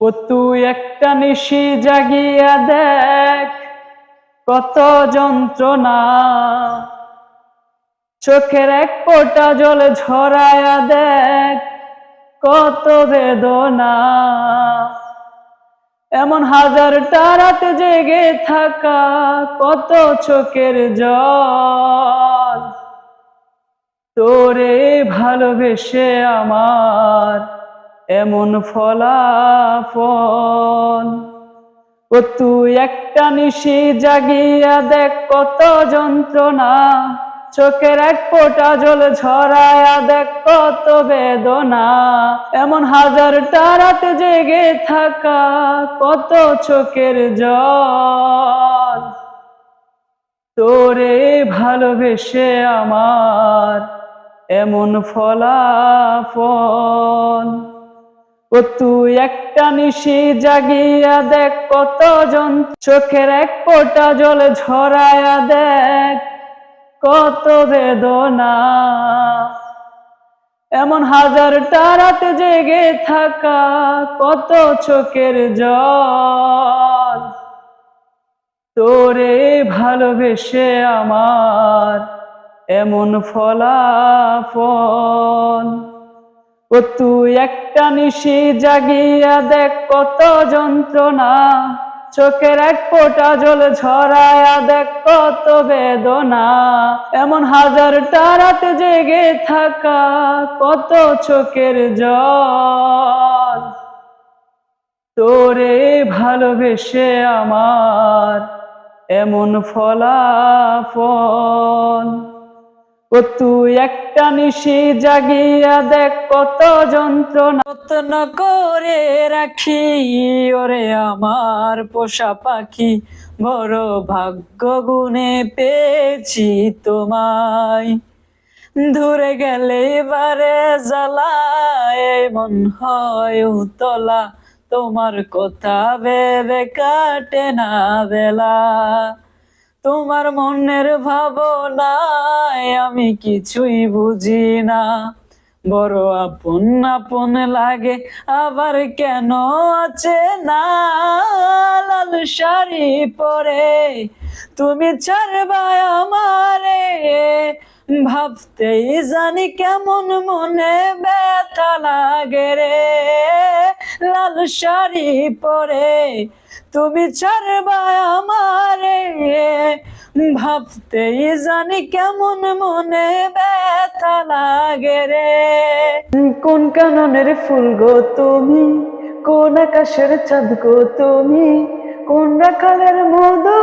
ও তুই একটা নিশি জাগিয়া দেখ কত যন্ত্রণা। চোখের এক ফোঁটা জল ঝরায়া দেখ কত বেদনা। এমন হাজারটা রাতে জেগে থাকা কত চোখের জল। তোরে ভালোবেসে আমার এমন ফলাফল। ও তুই একটা নিশি জাগিয়া দেখ কত যন্ত্রণা। চোখের এক ফোঁটা জল ঝরায়া দেখ কত বেদনা। এমন হাজারটা রাতে জেগে থাকা, কত চোখের জল। তোরে ভালোবেসে আমার এমন ফলাফল। ও তুই একটা নিশি জাগিয়া দেখ কত জন চোখের এক ফোঁটা জল ঝরায়া দেখ কত বেদনা। এমন হাজারটা রাতে জেগে থাকা কত চোখের জল। তোরে ভালোবেসে আমার এমন ফলাফল। ও তুই একটা নিশি জাগিয়া দেখ কত যন্ত্রণা। চোখের এক ফোঁটা জল ঝরায়া দেখ কত বেদনা। এমন হাজারটা রাতে জেগে থাকা, কত চোখের জল। তোরে ভালোবেসে আমার এমন ফলাফল। ও তুই একটা নিশি জাগিয়া দেখ কত যন্ত্রণা। যত্ন করে রাখি, ওরে আমার পোষা পাখি। বড় ভাগ্য গুণে পেয়েছি তোমায়। দূরে গেলে এবারে জ্বালায়, মন হয় উতলা। তোমার কথা ভেবে কাটে না বেলা। তোমার মনের ভাবনায় আমি কিছুই বুঝি না। বড় আপন আপন লাগে, আবার কেন আছে না? লাল শাড়ি পরে তুমি ছাড়বা আমারে, ভাবতেই জানি কেমন মনে ব্যথা লাগে রে। শাড়ি পরে তুমি ছাড়বা আমারে। ভাবতেই জানি কেমন মনে ব্যথা লাগে রে। কোন কাননের ফুল গো তুমি? কোন আকাশের চাঁদ গো তুমি? কোন রাখালের মধু